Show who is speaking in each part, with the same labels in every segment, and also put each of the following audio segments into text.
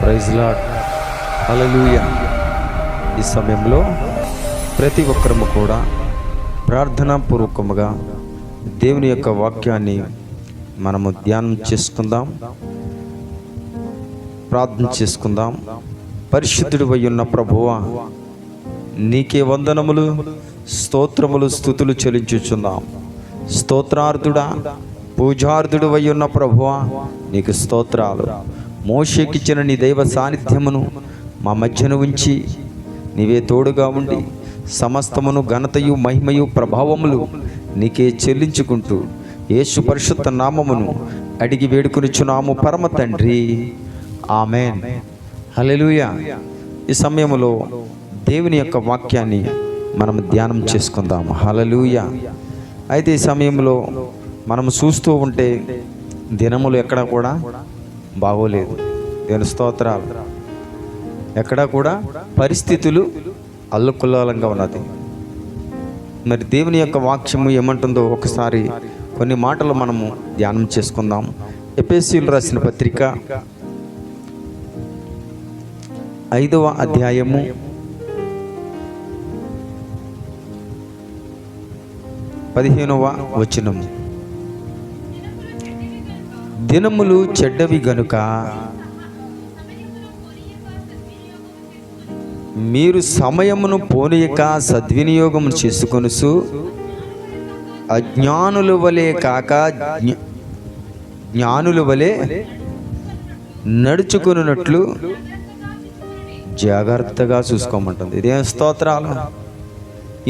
Speaker 1: Praise lord. అలలుయ ఈ సమయంలో ప్రతి ఒక్కరము కూడా ప్రార్థనాపూర్వకముగా దేవుని యొక్క వాక్యాన్ని మనము ధ్యానం చేసుకుందాం. ప్రార్థన చేసుకుందాం. పరిశుద్ధుడు ఉన్న ప్రభువ నీకే వందనములు స్తోత్రములు స్థుతులు చెల్లించుచున్నాం. స్తోత్రార్థుడా పూజార్థుడు ఉన్న ప్రభువ నీకు స్తోత్రాలు. మోషకిచ్చిన నీ దైవ సాన్నిధ్యమును మా మధ్యన ఉంచి నీవే తోడుగా ఉండి సమస్తమును ఘనతయు మహిమయు ప్రభావములు నీకే చెల్లించుకుంటూ యేసు పరిశుద్ధ నామమును అడిగి వేడుకొనిచున్నాము పరమ తండ్రి. ఆమెన్. హల్లెలూయా. ఈ సమయంలో దేవుని యొక్క వాక్యాన్ని మనం ధ్యానం చేసుకుందాం. హల్లెలూయా. అయితే ఈ సమయంలో మనం చూస్తూ ఉంటే దినములు ఎక్కడ కూడా బాగోలేదు. దేవుని స్తోత్రాలు. ఎక్కడా కూడా పరిస్థితులు అల్లుకుల్లాలంగా ఉన్నది. మరి దేవుని యొక్క వాక్యము ఏమంటుందో ఒకసారి కొన్ని మాటలు మనము ధ్యానం చేసుకుందాం. ఎపిఎస్సీలు రాసిన పత్రిక ఐదవ అధ్యాయము. పదిహేనవ వచనము. దినములు చెడ్డవి గనుక మీరు సమయమును పోనీయక సద్వినియోగం చేసుకొనుసు అజ్ఞానుల వలె కాక జ్ఞానుల వలె నడుచుకున్నట్లు జాగ్రత్తగా చూసుకోమంటుంది. ఇదేం స్తోత్రాలు?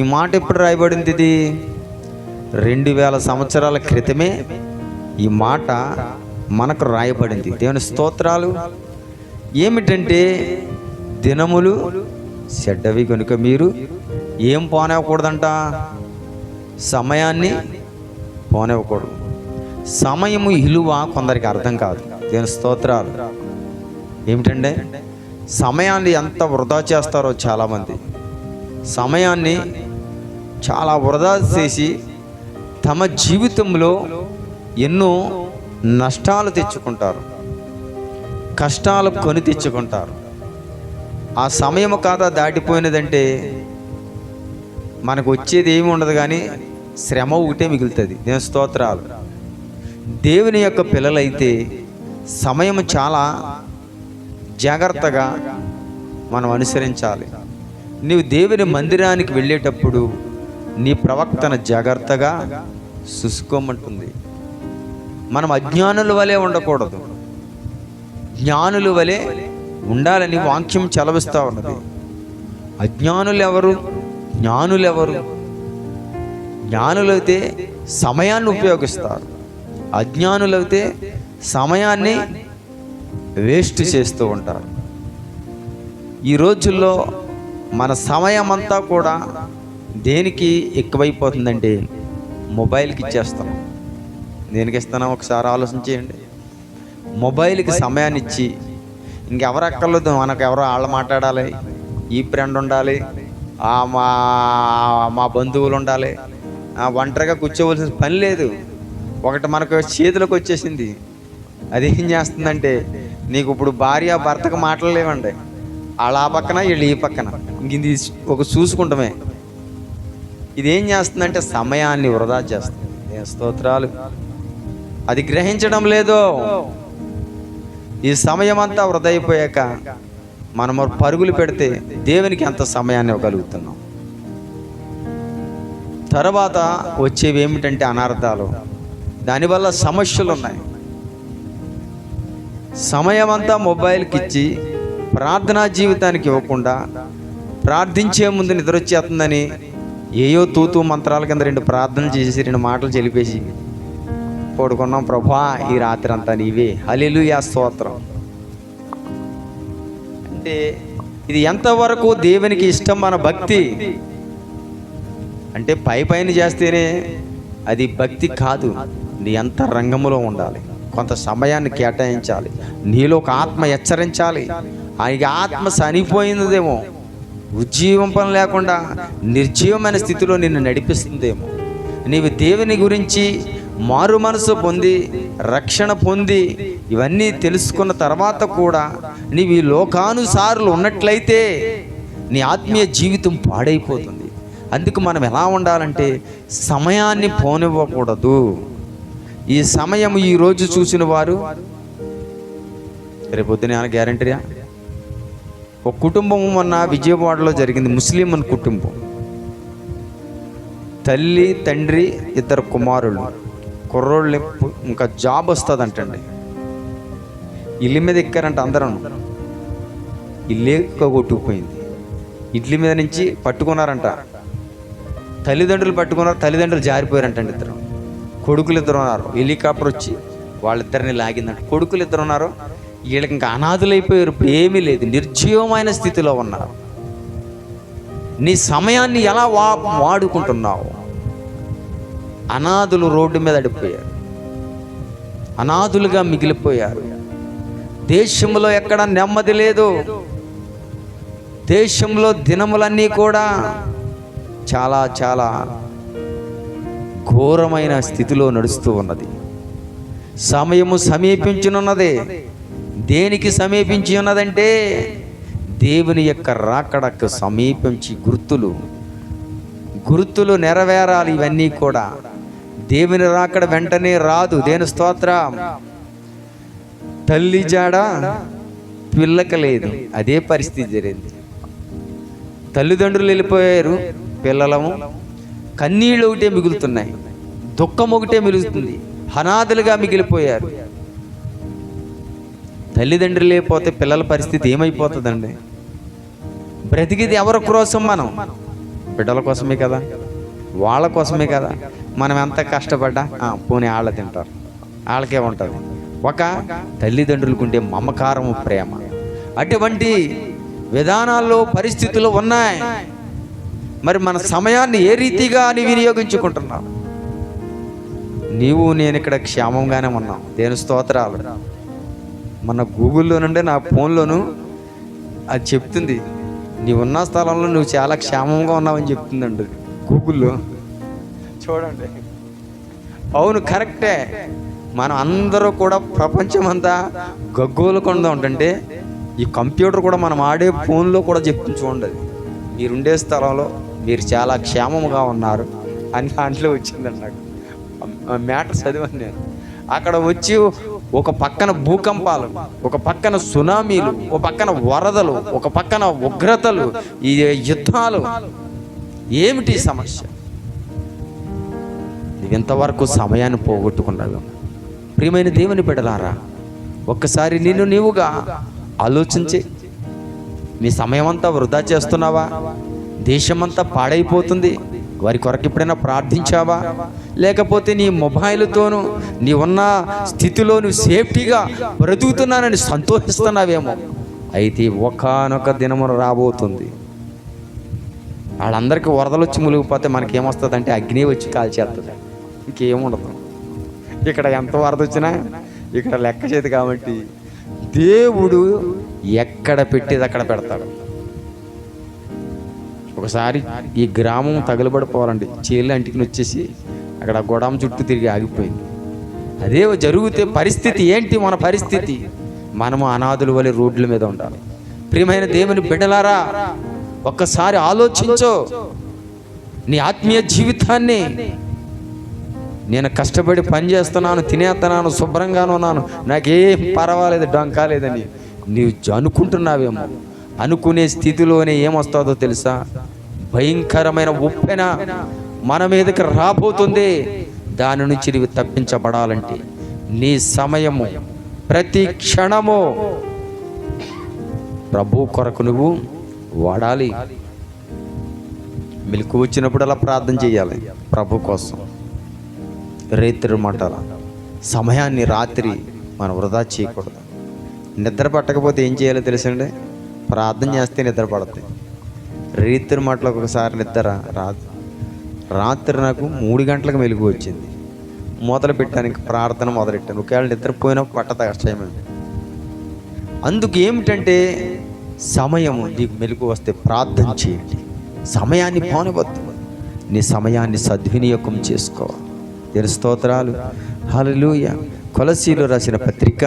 Speaker 1: ఈ మాట ఎప్పుడు రాయబడింది ఇది? రెండు వేల సంవత్సరాల క్రితమే ఈ మాట మనకు రాయబడింది. దేవుని స్తోత్రాలు ఏమిటంటే దినములు చెడ్డవి కనుక మీరు ఏం పోనివ్వకూడదంట? సమయాన్ని పోనివ్వకూడదు. సమయము ఇలువ కొందరికి అర్థం కాదు. దేవుని స్తోత్రాలు ఏమిటంటే సమయాన్ని ఎంత వృధా చేస్తారో చాలామంది. సమయాన్ని చాలా వృధా చేసి తమ జీవితంలో ఎన్నో నష్టాలు తెచ్చుకుంటారు. కష్టాలు కొని తెచ్చుకుంటారు. ఆ సమయం కాదా దాటిపోయినదంటే మనకు వచ్చేది ఏమి ఉండదు కానీ శ్రమ ఒకటే మిగులుతుంది. నేను స్తోత్రాలు. దేవుని యొక్క పిల్లలైతే సమయం చాలా జాగ్రత్తగా మనం అనుసరించాలి. నీవు దేవుని మందిరానికి వెళ్ళేటప్పుడు నీ ప్రవక్తన జాగ్రత్తగా చూసుకోమంటుంది మనం అజ్ఞానుల వలె ఉండకూడదు. జ్ఞానుల వలె ఉండాలని వాక్యం చలవిస్తూ ఉన్నది. అజ్ఞానులు ఎవరు జ్ఞానులు ఎవరు జ్ఞానులైతే సమయాన్ని ఉపయోగిస్తారు. అజ్ఞానులైతే సమయాన్ని వేస్ట్ చేస్తూ ఉంటారు. ఈ రోజుల్లో మన సమయం అంతా కూడా దేనికి ఎక్కువైపోతుందంటే మొబైల్కి ఇచ్చేస్తాం దేనికి ఇస్తానో ఒకసారి ఆలోచన చేయండి. మొబైల్కి సమయాన్ని ఇచ్చి ఇంకెవరు అక్కర్లేదు మనకు ఎవరో వాళ్ళు మాట్లాడాలి ఈ ఫ్రెండ్ ఉండాలి మా మా బంధువులు ఉండాలి. ఒంటరిగా కూర్చోవలసిన పని లేదు. ఒకటి మనకు చేతిలోకి వచ్చేసింది. అది ఏం చేస్తుందంటే నీకు ఇప్పుడు భార్య భర్తకు మాట్లాడలేవండి వాళ్ళ ఆ పక్కన వీళ్ళు ఈ పక్కన. ఇంక ఇది ఒక చూసుకుంటమే. ఇదేం చేస్తుందంటే సమయాన్ని వృధా చేస్తుంది. స్తోత్రాలు. అది గ్రహించడం లేదో. ఈ సమయం అంతా వృధైపోయాక మనము పరుగులు పెడితే దేవునికి ఎంత సమయాన్ని ఇవ్వగలుగుతున్నాం. తర్వాత వచ్చేవి ఏమిటంటే అనర్థాలు. దానివల్ల సమస్యలు ఉన్నాయి సమయం అంతా మొబైల్కి ఇచ్చి ప్రార్థనా జీవితానికి ఇవ్వకుండా ప్రార్థించే ముందు నిద్ర వచ్చేస్తుందని ఏయో తూతూ మంత్రాల కింద రెండు ప్రార్థనలు చేసి రెండు మాటలు చెలిపేసి పడుకున్నాం ప్రభా ఈ రాత్రి అంతా నీవే. హలిలుయా స్తోత్రం. అంటే ఇది ఎంతవరకు దేవునికి ఇష్టం మన భక్తి? అంటే పై పైన చేస్తేనే అది భక్తి కాదు. నీ అంత రంగంలో ఉండాలి. కొంత సమయాన్ని కేటాయించాలి. నీలో ఒక ఆత్మ హెచ్చరించాలి. ఆయనకి ఆత్మ చనిపోయిందేమో ఉజ్జీవం లేకుండా నిర్జీవమైన స్థితిలో నిన్ను నడిపిస్తుందేమో. నీవు దేవుని గురించి మారు మనసు పొంది రక్షణ పొంది ఇవన్నీ తెలుసుకున్న తర్వాత కూడా నీవు ఈ లోకానుసారులు ఉన్నట్లయితే నీ ఆత్మీయ జీవితం పాడైపోతుంది. అందుకు మనం ఎలా ఉండాలంటే సమయాన్ని పోనివ్వకూడదు. ఈ సమయం ఈ రోజు చూసిన వారు రేపొద్దున గ్యారంటీయా ఒక కుటుంబం మొన్న విజయవాడలో జరిగింది ముస్లిం అని కుటుంబం. తల్లి తండ్రి ఇద్దరు కుమారులు. కుర్రోళ్ళు ఇంకా జాబ్ వస్తుందంటండి. ఇల్లు మీద ఎక్కారంట అందరం ఇల్లే కొట్టుకుపోయింది ఇడ్లీ మీద నుంచి పట్టుకున్నారంట. తల్లిదండ్రులు పట్టుకున్నారు తల్లిదండ్రులు జారిపోయారంటండి ఇద్దరు. కొడుకులు ఇద్దరు ఉన్నారు. హెలికాప్టర్ వచ్చి వాళ్ళిద్దరిని లాగిందంట. కొడుకులు ఇద్దరు ఉన్నారు. వీళ్ళకి ఇంకా అనాథులైపోయారు. ఏమీ లేదు. నిర్జీవమైన స్థితిలో ఉన్నారు. నీ సమయాన్ని ఎలా వా వాడుకుంటున్నావు? అనాథులు రోడ్డు మీద అడిపోయారు అనాథులుగా మిగిలిపోయారు. దేశంలో ఎక్కడ నెమ్మది లేదు. దేశంలో దినములన్నీ కూడా చాలా చాలా ఘోరమైన స్థితిలో నడుస్తూ ఉన్నది. సమయము సమీపించునున్నదే. దేనికి సమీపించి ఉన్నదంటే దేవుని యొక్క రాకడకు సమీపించి గుర్తులు గుర్తులు నెరవేరాలి ఇవన్నీ కూడా దేవుని రాకడ వెంటనే రాదు. దేని స్తోత్ర? తల్లి జాడ పిల్లక లేదు. అదే పరిస్థితి జరిగింది. తల్లిదండ్రులు వెళ్ళిపోయారు. పిల్లలము. కన్నీళ్ళు ఒకటే మిగులుతున్నాయి. దుఃఖం ఒకటే మిగులుతుంది. అనాథలుగా మిగిలిపోయారు. తల్లిదండ్రులు లేకపోతే పిల్లల పరిస్థితి ఏమైపోతుందండి? బ్రతికిది ఎవరి కోసం మనం? బిడ్డల కోసమే కదా? వాళ్ళ కోసమే కదా? మనం ఎంత కష్టపడ్డా పోనీ వాళ్ళ తింటారు. వాళ్ళకే ఉంటుంది. ఒక తల్లిదండ్రులకు ఉండే మమకారము ప్రేమ. అటువంటి విధానాల్లో పరిస్థితులు ఉన్నాయి. మరి మన సమయాన్ని ఏ రీతిగా అని వినియోగించుకుంటున్నావు? నీవు నేను ఇక్కడ క్షేమంగానే ఉన్నాం. దేని స్తోత్రాలు. మన గూగుల్లో నుండి నా ఫోన్లోను అది చెప్తుంది. నీవు ఉన్న స్థలంలో నువ్వు చాలా క్షేమంగా ఉన్నావని చెప్తుందండి గూగుల్లో. చూడండి. అవును కరెక్టే. మనం అందరూ కూడా ప్రపంచం అంతా గగ్గోలుకుండా ఉంటుంటే ఈ కంప్యూటర్ కూడా మనం ఆడే ఫోన్లో కూడా చెప్తుంది చూడండి మీరుండే స్థలంలో మీరు చాలా క్షేమముగా ఉన్నారు అని దాంట్లో వచ్చిందండి నాకు మ్యాటర్ చదివాను నేను. అక్కడ వచ్చి ఒక పక్కన భూకంపాలు ఒక పక్కన సునామీలు ఒక పక్కన వరదలు ఒక పక్కన ఉగ్రతలు ఈ యుద్ధాలు. ఏమిటి సమస్య? ఎంతవరకు సమయాన్ని పోగొట్టుకున్నాడు? ప్రియమైన దేవుని బిడలారా ఒక్కసారి నిన్ను నీవుగా ఆలోచించి నీ సమయం అంతా వృధా చేస్తున్నావా? దేశమంతా పాడైపోతుంది. వారి కొరకు ఎప్పుడైనా ప్రార్థించావా? లేకపోతే నీ మొబైల్తోనూ నీ ఉన్న స్థితిలో నువ్వు సేఫ్టీగా బ్రతుకుతున్నానని సంతోషిస్తున్నావేమో. అయితే ఒకానొక దినము రాబోతుంది. వాళ్ళందరికీ వరదలు వచ్చి మునిగిపోతే మనకేమొస్తుంది అంటే అగ్ని వచ్చి కాల్చేస్తుంది ఇంకేముండదు. ఇక్కడ ఎంత వరద వచ్చినా ఇక్కడ లెక్క చేతి కాబట్టి దేవుడు ఎక్కడ పెట్టేది అక్కడ పెడతాడు. ఒకసారి ఈ గ్రామం తగలబడిపోవాలండి. చీళ్ళ అంటికి వచ్చేసి అక్కడ గొడవ చుట్టూ తిరిగి ఆగిపోయింది. అదే జరిగితే పరిస్థితి ఏంటి? మన పరిస్థితి. మనము అనాథుల వలె రోడ్ల మీద ఉండాలి. ప్రియమైన దేవుని బిడ్డలారా ఒక్కసారి ఆలోచించో. నీ ఆత్మీయ జీవితాన్ని నేను కష్టపడి పని చేస్తున్నాను తినేస్తున్నాను శుభ్రంగాను ఉన్నాను. నాకేం పర్వాలేదు డొంకాలేదని. నీవు అనుకుంటున్నావేమో. అనుకునే స్థితిలోనే ఏమొస్తుందో తెలుసా? భయంకరమైన ఉప్పెన మన మీదకి రాబోతుంది. దాని నుంచి నీవు తప్పించబడాలంటే నీ సమయము ప్రతి క్షణము ప్రభు కొరకు నువ్వు వాడాలి. మెలకు వచ్చినప్పుడల్లా ప్రార్థన చేయాలి ప్రభు కోసం. రేత్రి మాటల? సమయాన్ని రాత్రి మనం వృధా చేయకూడదు. నిద్ర పట్టకపోతే ఏం చేయాలో తెలుసండి? ప్రార్థన చేస్తే నిద్ర పడుతుంది రేత్రి మాటలకు ఒకసారి నిద్ర రాదు. రాత్రి నాకు మూడు గంటలకు మెలుగు వచ్చింది. మొదలు పెట్టడానికి ప్రార్థన మొదలెట్టాను. ఒకవేళ నిద్రపోయినా పట్టత కష్టమైంది అందుకు ఏమిటంటే సమయము నీకు మెలుగు వస్తే ప్రార్థన చేయండి. సమయాన్ని పోనివద్దు నీ సమయాన్ని సద్వినియోగం చేసుకోవాలి. దేని స్తోత్రాలు. హలలుయ కొలసీలు రాసిన పత్రిక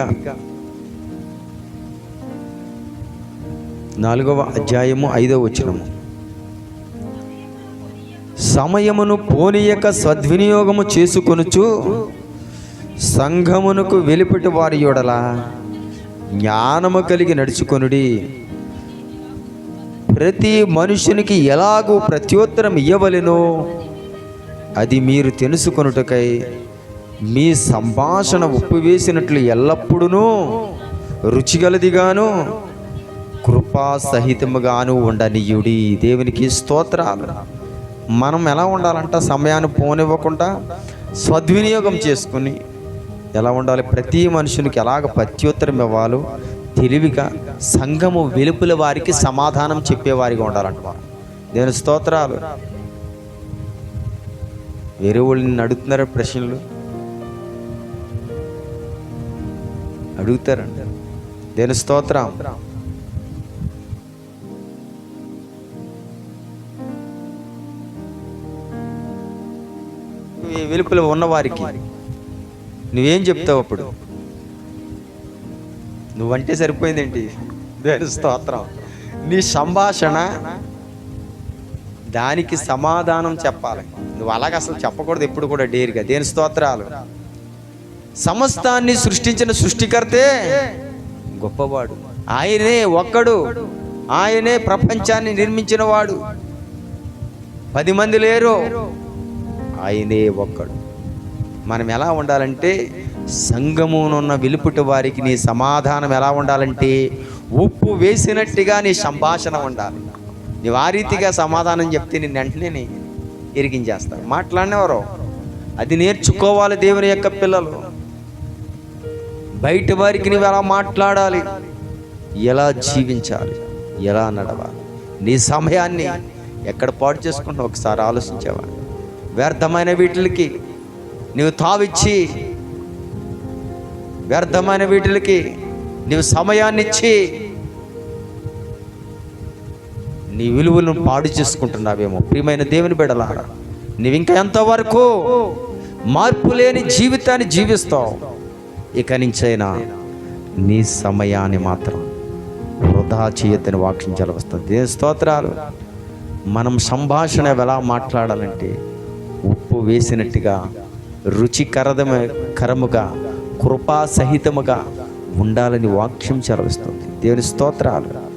Speaker 1: నాలుగవ అధ్యాయము ఐదవ వచనము. సమయమును పోనీయక సద్వినియోగము చేసుకొనుచు సంఘమునకు వెలుపటి వారి యొడల జ్ఞానము కలిగి నడుచుకొనుడి. ప్రతి మనుషునికి ఎలాగూ ప్రత్యుత్తరం ఇవ్వవలెనో అది మీరు తెలుసుకొనుటకై మీ సంభాషణ ఉప్పు వేసినట్లు ఎల్లప్పుడూ రుచిగలదిగాను. కృపా సహితముగాను ఉండనీయుడి దేవునికి స్తోత్రాలు. మనం ఎలా ఉండాలంట? సమయాన్ని పోనివ్వకుండా సద్వినియోగం చేసుకుని ఎలా ఉండాలి? ప్రతి మనుషునికి ఎలాగ ప్రత్యుత్తరం ఇవ్వాలో తెలివిగా సంఘము వెలుపుల వారికి సమాధానం చెప్పేవారిగా ఉండాలంట దేవుని స్తోత్రాలు. వేరే వాళ్ళని అడుగుతున్నారా ప్రశ్నలు? అడుగుతారంట. దేని స్తోత్రం. ఈ ఉన్నవారికి నువ్వేం చెప్తావు అప్పుడు? నువ్వంటే సరిపోయిందేంటి? దేని స్తోత్రం. నీ సంభాషణ దానికి సమాధానం చెప్పాలి. నువ్వు అలాగ అసలు చెప్పకూడదు ఎప్పుడు కూడా డేర్గా. దేని స్తోత్రాలు? సమస్తాన్ని సృష్టించిన సృష్టికర్తే గొప్పవాడు. ఆయనే ఒక్కడు. ఆయనే ప్రపంచాన్ని నిర్మించిన వాడు పది మంది లేరు. ఆయనే ఒక్కడు. మనం ఎలా ఉండాలంటే సంఘమునున్న వెలుపుటి వారికి నీ సమాధానం ఎలా ఉండాలంటే ఉప్పు వేసినట్టుగా నీ సంభాషణ ఉండాలి. నీవు ఆ రీతిగా సమాధానం చెప్తే నేను వెంటనే నీ ఎరిగించేస్తారు మాట్లాడినెవరో? అది నేర్చుకోవాలి దేవుని యొక్క పిల్లలు. బయట వారికి నువ్వు ఎలా మాట్లాడాలి? ఎలా జీవించాలి? ఎలా నడవాలి? నీ సమయాన్ని ఎక్కడ పాడు చేసుకుంటావు? ఒకసారి ఆలోచించేవా వ్యర్థమైన వీటికి నువ్వు తావిచ్చి వ్యర్థమైన వీటికి నీవు సమయాన్ని ఇచ్చి నీ విలువలను పాడు చేసుకుంటున్నావేమో. ప్రియమైన దేవుని బిడలారా నీవు ఇంకా ఎంతవరకు మార్పు లేని జీవితాన్ని జీవిస్తావు? ఇక నుంచైనా నీ సమయాన్ని మాత్రం వృధా చేయొద్దని వాక్యం వస్తుంది దేని స్తోత్రాలు. మనం సంభాషణ ఎలా మాట్లాడాలంటే ఉప్పు వేసినట్టుగా రుచికరదమ కరముగా కృపా సహితముగా ఉండాలని వాక్యం చలవిస్తుంది. దేవుని స్తోత్రాలు.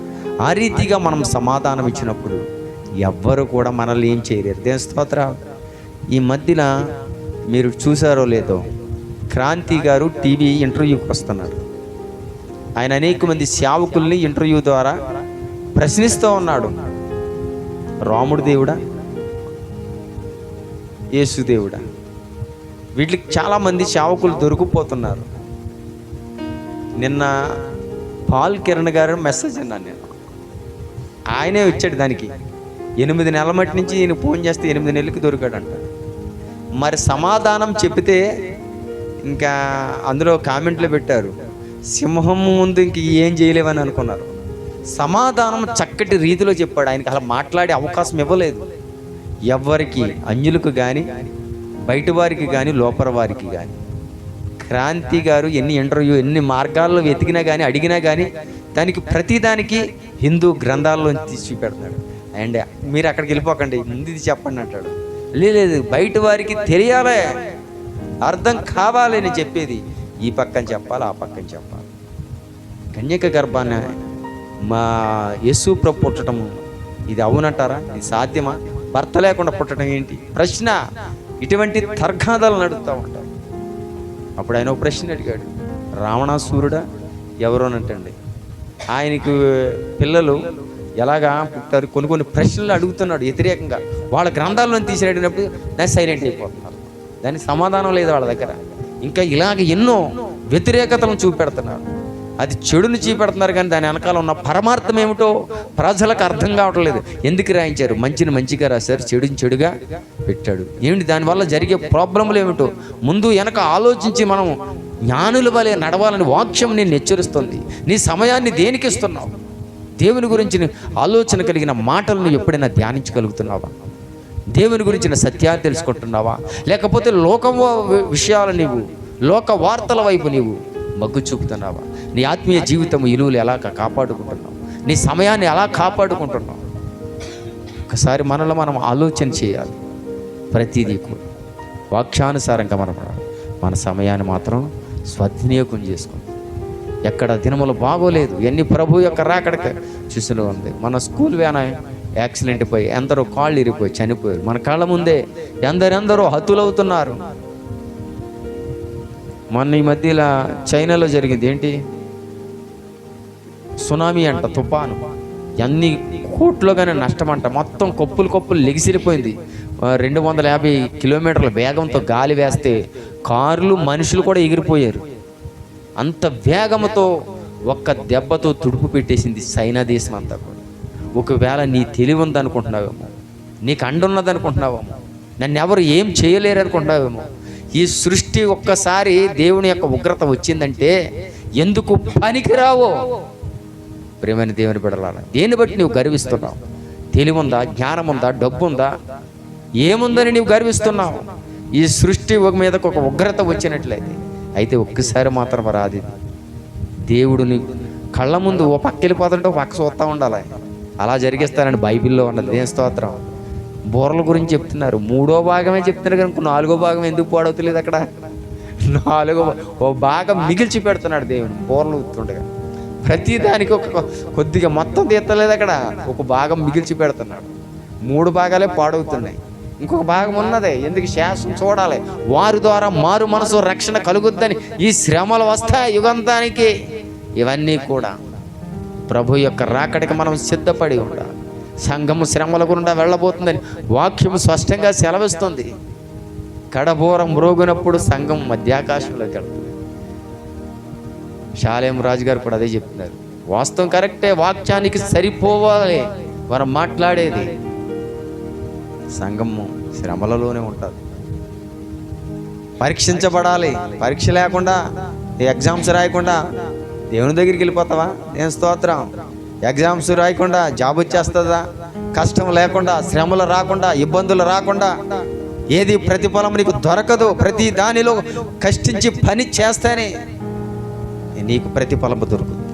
Speaker 1: ఆ రీతిగా మనం సమాధానం ఇచ్చినప్పుడు ఎవ్వరు కూడా మనల్ని ఏం చేయలేరు. దేని స్తోత్ర. ఈ మధ్యన మీరు చూసారో లేదో క్రాంతి గారు టీవీ ఇంటర్వ్యూకి వస్తున్నారు. ఆయన అనేక మంది సేవకుల్ని ఇంటర్వ్యూ ద్వారా ప్రశ్నిస్తూ ఉన్నాడు. రాముడు దేవుడా? యేసుదేవుడా వీటికి చాలామంది సేవకులు దొరికిపోతున్నారు. నిన్న పాల్ కిరణ్ గారు మెసేజ్ అన్నాను నేను. ఆయనే వచ్చాడు దానికి. ఎనిమిది నెలల మట్టి నుంచి నేను ఫోన్ చేస్తే ఎనిమిది నెలలకి దొరికాడంట. మరి సమాధానం చెప్తే ఇంకా అందులో కామెంట్లు పెట్టారు. సింహం ముందు ఇంక ఏం చేయలేవని అనుకున్నారు. సమాధానం చక్కటి రీతిలో చెప్పాడు. ఆయనకి అలా మాట్లాడే అవకాశం ఇవ్వలేదు. ఎవ్వరికి అన్యులకు కానీ బయట వారికి కానీ లోపల వారికి కానీ క్రాంతి గారు ఎన్ని ఇంటర్వ్యూ ఎన్ని మార్గాల్లో వెతికినా కానీ అడిగినా కానీ దానికి ప్రతిదానికి హిందూ గ్రంథాల్లో తీసి చూపెడతాడు అండ్ మీరు అక్కడికి వెళ్ళిపోకండి ముందు ఇది చెప్పండి అంటాడు. లేదు బయట వారికి తెలియాలే. అర్థం కావాలి అని చెప్పేది. ఈ పక్కన చెప్పాలి ఆ పక్కన చెప్పాలి. కన్యక గర్భాన్ని మా యేసు ప్రభు పుట్టడము ఇది అవునంటారా? ఇది సాధ్యమా? భర్త లేకుండా పుట్టడం ఏంటి? ప్రశ్న. ఇటువంటి తర్గాదాలు నడుపుతూ ఉంటారు. అప్పుడు ఆయన ఒక ప్రశ్న అడిగాడు. రావణాసూరుడా ఎవరోనంటండి ఆయనకు పిల్లలు ఎలాగా పుట్టారు? కొన్ని కొన్ని ప్రశ్నలు అడుగుతున్నాడు వ్యతిరేకంగా. వాళ్ళ గ్రంథాలను తీసినప్పుడు దాన్ని సైలెంట్ అయిపోతున్నారు. దానికి సమాధానం లేదు వాళ్ళ దగ్గర. ఇంకా ఇలాగ ఎన్నో వ్యతిరేకతలను చూపెడుతున్నారు. అది చెడుని చూపెడుతున్నారు కానీ దాని వెనకాల ఉన్న పరమార్థం ఏమిటో ప్రజలకు అర్థం కావట్లేదు ఎందుకు రాయించారు? మంచిని మంచిగా రాశారు చెడుని చెడుగా పెట్టాడు. ఏమిటి? దానివల్ల జరిగే ప్రాబ్లంలు ఏమిటో ముందు వెనక ఆలోచించి మనం జ్ఞానుల వలె నడవాలని వాక్యం నేను హెచ్చరిస్తుంది. నీ సమయాన్ని దేనికి ఇస్తున్నావు? దేవుని గురించి నీ ఆలోచన కలిగిన మాటలను ఎప్పుడైనా ధ్యానించగలుగుతున్నావా? దేవుని గురించిన సత్యాన్ని తెలుసుకుంటున్నావా? లేకపోతే లోకం విషయాలు నీవు లోక వార్తల వైపు నీవు మగ్గు చూపుతున్నావా? నీ ఆత్మీయ జీవితం ఇలువలు ఎలా కాపాడుకుంటున్నావు? నీ సమయాన్ని ఎలా కాపాడుకుంటున్నావు? ఒకసారి మనలో మనం ఆలోచన చేయాలి. ప్రతిదీ కూడా. వాక్యానుసారంగా మనం మన సమయాన్ని మాత్రం స్వద్వినియోగం చేసుకుంది. ఎక్కడ దినములు బాగోలేదు. ఎన్ని ప్రభు యొక్క రాకడక చూసిన ఉంది. మన స్కూల్ వ్యాన్ యాక్సిడెంట్ పోయి ఎందరో కాళ్ళు ఇరిపోయి చనిపోయారు. మన కళ్ళ ముందే ఎందరెందరో హతులవుతున్నారు. మొన్న ఈ మధ్యలో చైనాలో జరిగింది ఏంటి? సునామీ అంట తుఫాను. ఎన్ని కోట్లుగానే నష్టం అంట మొత్తం కొప్పులు కొప్పులు లెగిసిరిపోయింది. రెండు వందల యాభై కిలోమీటర్ల వేగంతో గాలి వేస్తే కార్లు మనుషులు కూడా ఎగిరిపోయారు. అంత వేగంతో ఒక్క దెబ్బతో తుడుపు పెట్టేసింది చైనా దేశం అంతా కూడా. ఒకవేళ నీ తెలివి ఉందనుకుంటున్నావేమో నీకు అండ ఉన్నదనుకుంటున్నావేమో నన్ను ఎవరు ఏం చేయలేరు అనుకుంటున్నావేమో ఈ సృష్టి ఒక్కసారి దేవుని యొక్క ఉగ్రత వచ్చిందంటే ఎందుకు పనికిరావో? ప్రేమైన దేవుని బిడలాల దేన్ని బట్టి నువ్వు గర్విస్తున్నావు? తెలివి ఉందా జ్ఞానం ఉందా డబ్బు ఉందా ఏముందని నువ్వు గర్విస్తున్నావు? ఈ సృష్టి ఒక మీదకు ఒక ఉగ్రత వచ్చినట్లయితే అయితే ఒక్కసారి మాత్రం రాదు ఇది. దేవుడిని కళ్ళ ముందు ఓ పక్క వెళ్ళిపోతుంటే పక్క చూస్తూ ఉండాలి. అలా జరిగిస్తారని బైబిల్లో ఉన్నది. దేని స్తోత్రం. బూరల గురించి చెప్తున్నారు. మూడో భాగమే చెప్తున్నారు కనుక నాలుగో భాగం ఎందుకు పాడవుతలేదు అక్కడ? నాలుగో ఓ భాగం మిగిల్చి పెడుతున్నాడు దేవుడు. బూరలు ఉత్తుండగా ప్రతి దానికి ఒక కొద్దిగా మొత్తం తీర్తలేదు అక్కడ. ఒక భాగం మిగిల్చి పెడుతున్నాడు. మూడు భాగాలే పాడవుతున్నాయి. ఇంకొక భాగం ఉన్నదే. ఎందుకు శాసనం చూడాలి? వారి ద్వారా మారు మనసు రక్షణ కలుగుద్దని ఈ శ్రమలు వస్తాయి యుగంతానికి. ఇవన్నీ కూడా ప్రభు యొక్క రాకడికి మనం సిద్ధపడి ఉండాలి. సంఘము శ్రమల గుండా వెళ్ళబోతుందని వాక్యం స్పష్టంగా సెలవిస్తుంది. కడబోరం మ్రోగినప్పుడు సంఘం మధ్యాకాశంలోకి వెళ్తుంది. శాలేం రాజు గారు కూడా అదే చెప్తున్నారు. వాస్తవం కరెక్టే వాక్యానికి సరిపోవాలి. మనం మాట్లాడేది సంఘము శ్రమలలోనే ఉంటుంది. పరీక్షించబడాలి. పరీక్ష లేకుండా ఎగ్జామ్స్ రాయకుండా దేవుని దగ్గరికి వెళ్ళిపోతావా? నేను స్తోత్రం? ఎగ్జామ్స్ రాయకుండా జాబ్ వచ్చేస్తుందా? కష్టం లేకుండా శ్రమలు రాకుండా ఇబ్బందులు రాకుండా ఏది ప్రతిఫలం నీకు దొరకదు. ప్రతి దానిలో కష్టించి పని చేస్తేనే నీకు ప్రతిఫలం దొరుకుతుంది.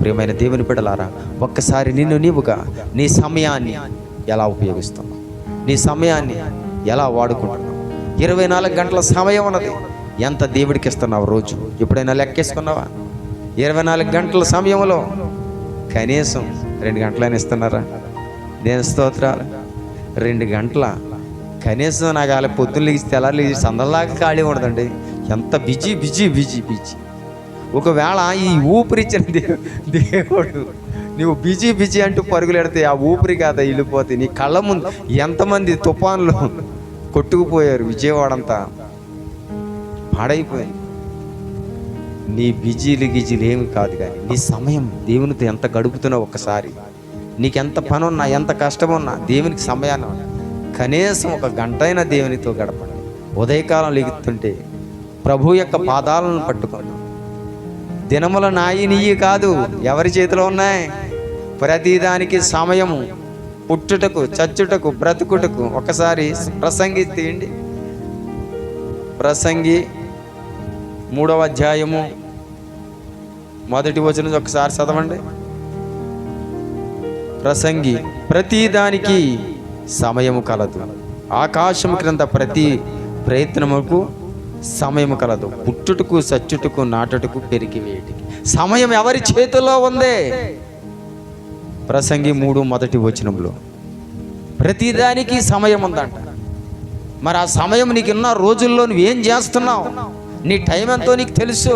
Speaker 1: ప్రియమైన దేవుని బిడ్డలారా ఒక్కసారి నిన్ను నీవుగా నీ సమయాన్ని ఎలా ఉపయోగిస్తున్నావు? నీ సమయాన్ని ఎలా వాడుకుంటున్నావు? ఇరవై నాలుగు గంటల సమయం ఉన్నది. ఎంత దేవుడికి ఇస్తున్నావు రోజు? ఎప్పుడైనా లెక్కేసుకున్నావా? ఇరవై నాలుగు గంటల సమయంలో కనీసం రెండు గంటలైనా ఇస్తున్నారా? నేను స్తోత్రాలు. రెండు గంటల కనీసం నాకు అలా పొద్దున్న లేచి తెల్లారి లేచి సందల్లాగా ఖాళీ ఉండదండి. ఎంత బిజీ బిజీ బిజీ బిజీ. ఒకవేళ ఈ ఊపిరిచ్చిన దే- దేవుడు నువ్వు బిజీ బిజీ అంటూ పరుగులు పెడితే ఆ ఊపిరి కాద వెళ్ళిపోతే నీ కళ్ళ ముందు ఎంతమంది తుఫాన్లు కొట్టుకుపోయారు విజయవాడ అంతా పాడైపోయింది. నీ బిజీలు గిజీలు ఏమి కాదు కానీ నీ సమయం దేవునితో ఎంత గడుపుతున్నావు ఒక్కసారి. నీకెంత పని ఉన్నా ఎంత కష్టం ఉన్నా దేవునికి సమయాన్ని కనీసం ఒక గంట అయినా దేవునితో గడపండి. ఉదయకాలం లెగుతుంటే ప్రభు యొక్క పాదాలను పట్టుకోండి దినముల నాయి నీయి కాదు ఎవరి చేతిలో ఉన్నాయి? ప్రతిదానికి సమయము. పుట్టుటకు చచ్చుటకు బ్రతుకుటకు ఒకసారి ప్రసంగి తీయండి. ప్రసంగి మూడవ అధ్యాయము. మొదటి వచనం ఒకసారి చదవండి. ప్రసంగి ప్రతిదానికి సమయము కలదు. ఆకాశం క్రింద ప్రతి ప్రయత్నముకు సమయం కలదు. పుట్టుటకు సచ్చుటకు నాటుటకు పెరిగి వేయటికి సమయం ఎవరి చేతిలో ఉంది? ప్రసంగి మూడు మొదటి వచనంలో ప్రతిదానికి సమయం ఉందంట. మరి ఆ సమయం నీకున్న రోజుల్లో నువ్వేం చేస్తున్నావు? నీ టైం ఎంతో నీకు తెలుసు.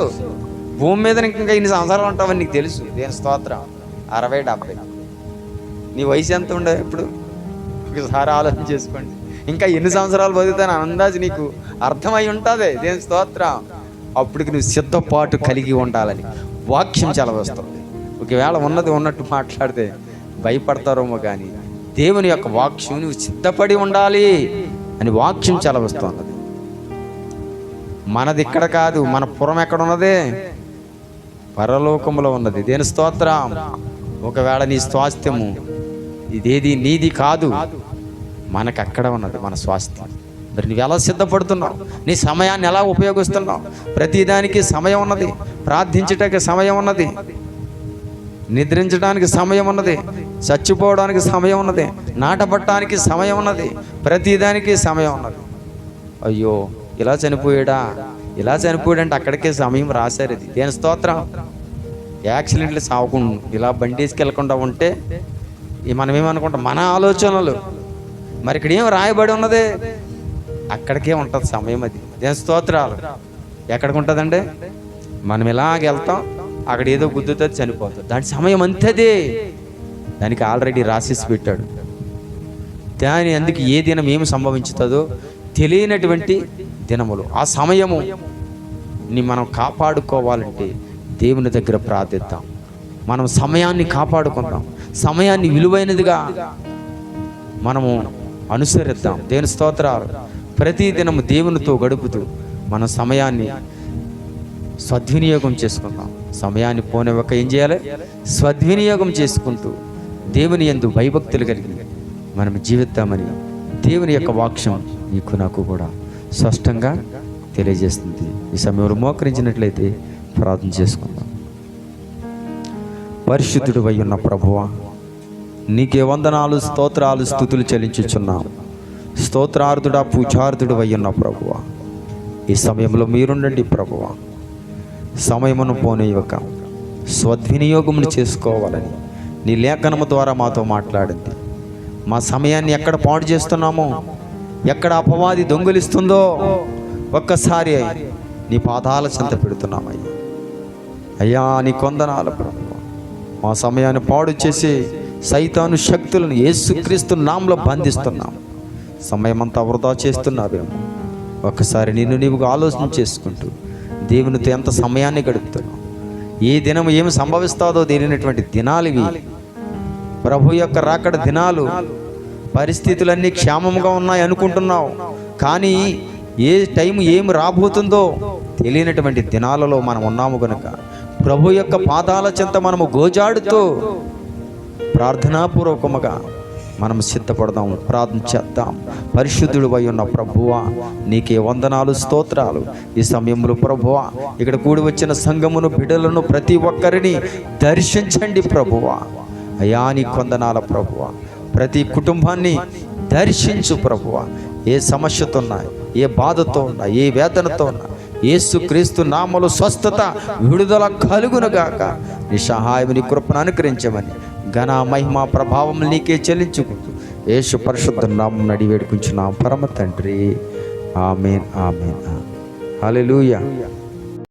Speaker 1: భూమి మీద ఇంకా ఇన్ని సంవత్సరాలు ఉంటావని నీకు తెలుసు. దేని స్తోత్రం? అరవై డెబ్బై నీ వయసు ఎంత ఉండే ఇప్పుడు? ఒకసారి ఆలోచన చేసుకోండి. ఇంకా ఎన్ని సంవత్సరాలు బతుకుతాను అందాజు నీకు? అర్థమై ఉంటుంది దేని స్తోత్రం. అప్పటికి నువ్వు సిద్ధపాటు కలిగి ఉండాలని వాక్యం చలవస్తుంది. ఒకవేళ ఉన్నది ఉన్నట్టు మాట్లాడితే భయపడతారేమో కానీ దేవుని యొక్క వాక్యం నువ్వు సిద్ధపడి ఉండాలి అని వాక్యం చలవస్తున్నది మనది ఇక్కడ కాదు మన పురం ఎక్కడ ఉన్నది? పరలోకంలో ఉన్నది. దేని స్తోత్రం. ఒకవేళ నీ స్వాస్థ్యము ఇదేది నీది కాదు. మనకు అక్కడ ఉన్నది మన స్వాస్థ్యం. మరి నువ్వు ఎలా సిద్ధపడుతున్నావు? నీ సమయాన్ని ఎలా ఉపయోగిస్తున్నావు? ప్రతిదానికి సమయం ఉన్నది. ప్రార్థించటానికి సమయం ఉన్నది. నిద్రించడానికి సమయం ఉన్నది. చచ్చిపోవడానికి సమయం ఉన్నది. నాటపట్టడానికి సమయం ఉన్నది. ప్రతిదానికి సమయం ఉన్నది. అయ్యో ఇలా చనిపోయాడా? ఇలా చనిపోయాడంటే అక్కడికే సమయం రాశారు ఇది. దేని స్తోత్రం? యాక్సిడెంట్లు సాగకుండా ఇలా బండి తీసుకెళ్ళకుండా ఉంటే ఈ మనం ఏమనుకుంటాం మన ఆలోచనలు. మరి ఇక్కడ ఏం రాయబడి ఉన్నది? అక్కడికే ఉంటుంది సమయం అది. దేని స్తోత్రాలు. ఎక్కడికి ఉంటుందండి? మనం ఇలాగ వెళ్తాం అక్కడ ఏదో గుద్దుతో చనిపోతుంది దాని సమయం అంతదే. దానికి ఆల్రెడీ రాసేసి పెట్టాడు. దాని అందుకు ఏ దినం ఏమి సంభవించుతుందో తెలియనటువంటి దినములు. ఆ సమయము ని మనం కాపాడుకోవాలంటే దేవుని దగ్గర ప్రార్థిద్దాం. మనం సమయాన్ని కాపాడుకుందాం. సమయాన్ని విలువైనదిగా మనము అనుసరిద్దాం. దేవుని స్తోత్రాలు. ప్రతి దినం దేవునితో గడుపుతూ మన సమయాన్ని సద్వినియోగం చేసుకుందాం. సమయాన్ని పోనివ్వక ఏం చేయాలి? సద్వినియోగం చేసుకుంటూ దేవుని ఎందు భయభక్తులు కలిగి మనం జీవిద్దామని దేవుని యొక్క వాక్యం నీకు నాకు కూడా స్పష్టంగా తెలియజేస్తుంది. ఈ సమయంలో మోకరించినట్లయితే ప్రార్థన చేసుకుందాం. పరిశుద్ధుడు అయి ఉన్న ప్రభువా నీకే వందనాలు స్తోత్రాలు స్థుతులు చెల్లించుచున్నాం. స్తోత్రార్థుడా పూజార్థుడు అయ్యున్న ప్రభువ. ఈ సమయంలో మీరుండండి ప్రభువ. సమయమును పోనీయక స్వద్వినియోగమును చేసుకోవాలని నీ లేఖనము ద్వారా మాతో మాట్లాడింది. మా సమయాన్ని ఎక్కడ పాడు చేస్తున్నామో ఎక్కడ అపవాది దొంగిలిస్తుందో ఒక్కసారి నీ పాదాల చెంత పెడుతున్నామయ్యా. అయ్యా నీ కొందనాల ప్రభు మా సమయాన్ని పాడు చేసి సైతాను శక్తులను యేసుక్రీస్తు నామలో బంధిస్తున్నాం. సమయమంతా వృధా చేస్తున్నావేమో. ఒక్కసారి నిన్ను నీవుగా ఆలోచన చేసుకుంటూ దేవునితో ఎంత సమయాన్ని గడుపుతున్నావు ఏ దినం ఏమి సంభవిస్తాదో తెలియనటువంటి దినాలు ఇవి. ప్రభు యొక్క రాకడ దినాలు. పరిస్థితులన్నీ క్షేమంగా ఉన్నాయి అనుకుంటున్నావు. కానీ ఏ టైం ఏమి రాబోతుందో తెలియనటువంటి దినాలలో మనం ఉన్నాము కనుక ప్రభు యొక్క పాదాల చెంత మనము గోజాడుతూ ప్రార్థనాపూర్వకముగా మనం సిద్ధపడదాం ప్రార్థన చేద్దాం. పరిశుద్ధుడు అయి ఉన్న ప్రభువా నీకే వందనాలు స్తోత్రాలు. ఈ సమయంలో ప్రభువా ఇక్కడ కూడి వచ్చిన సంఘమును బిడలను ప్రతి ఒక్కరిని దర్శించండి ప్రభువా. అయా నీ కొందనాల ప్రభువా. ప్రతి కుటుంబాన్ని దర్శించు ప్రభువా. ఏ సమస్యతో ఉన్నా ఏ బాధతో ఉన్నా ఏ వేదనతో ఉన్నా యేసుక్రీస్తు నామలు స్వస్థత విడుదల కలుగునుగాక నీ సహాయం నీ కృపను అనుకరించమని ఘన మహిమ ప్రభావం నీకే చెల్లించుకుంటూ యేసు పరిశుద్ధ నామం నడి వేడుకుంటున్నాం పరమ తండ్రి. Amen amen. హల్లెలూయా.